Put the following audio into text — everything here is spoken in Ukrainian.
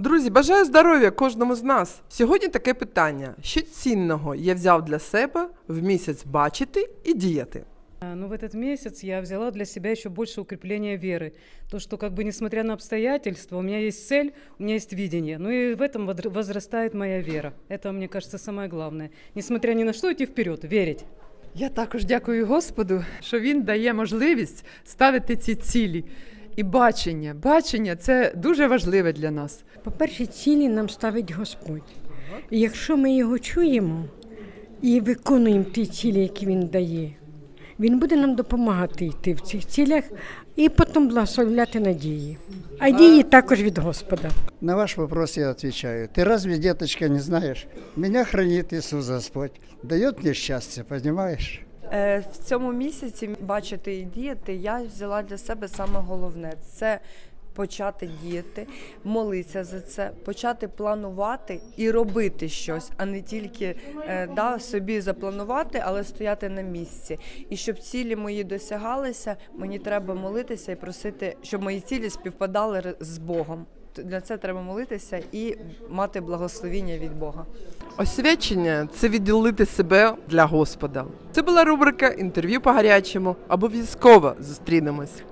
Друзі, бажаю здоров'я кожному з нас. Сьогодні таке питання: що цінного я взяв для себе в місяць бачити і діяти? А, Ну, в этот месяц я взяла для себя еще больше укрепления веры. То, что как бы несмотря на обстоятельства, у меня есть цель, у меня есть видение. Ну и в этом водр- возрастает моя вера. Это, мне кажется, самое главное. Несмотря ни на что, идти вперед, верить. Я також дякую Господу, що він дає можливість ставити ці цілі. І бачення. Бачення це дуже важливе для нас. По-перше, цілі нам ставить Господь. І якщо ми його чуємо і виконуємо ті цілі, які він дає, він буде нам допомагати йти в цих цілях і потім благословляти надії. А дії також від Господа. На ваш вопрос я отвечаю. Ты разве, деточка, не знаешь? Меня хранит Иисус Господь. Дает мне счастье, понимаешь? Е, В цьому місяці бачити і діяти я взяла для себе саме головне це почати діяти, молитися за це, почати планувати і робити щось, а не тільки е, да, собі запланувати, але стояти на місці. І щоб цілі мої досягалися, мені треба молитися і просити, щоб мої цілі співпадали з Богом. Для це треба молитися і мати благословіння від Бога. Освячення це відділити себе для Господа. Це була рубрика інтерв'ю по гарячому. Обов'язково зустрінемось.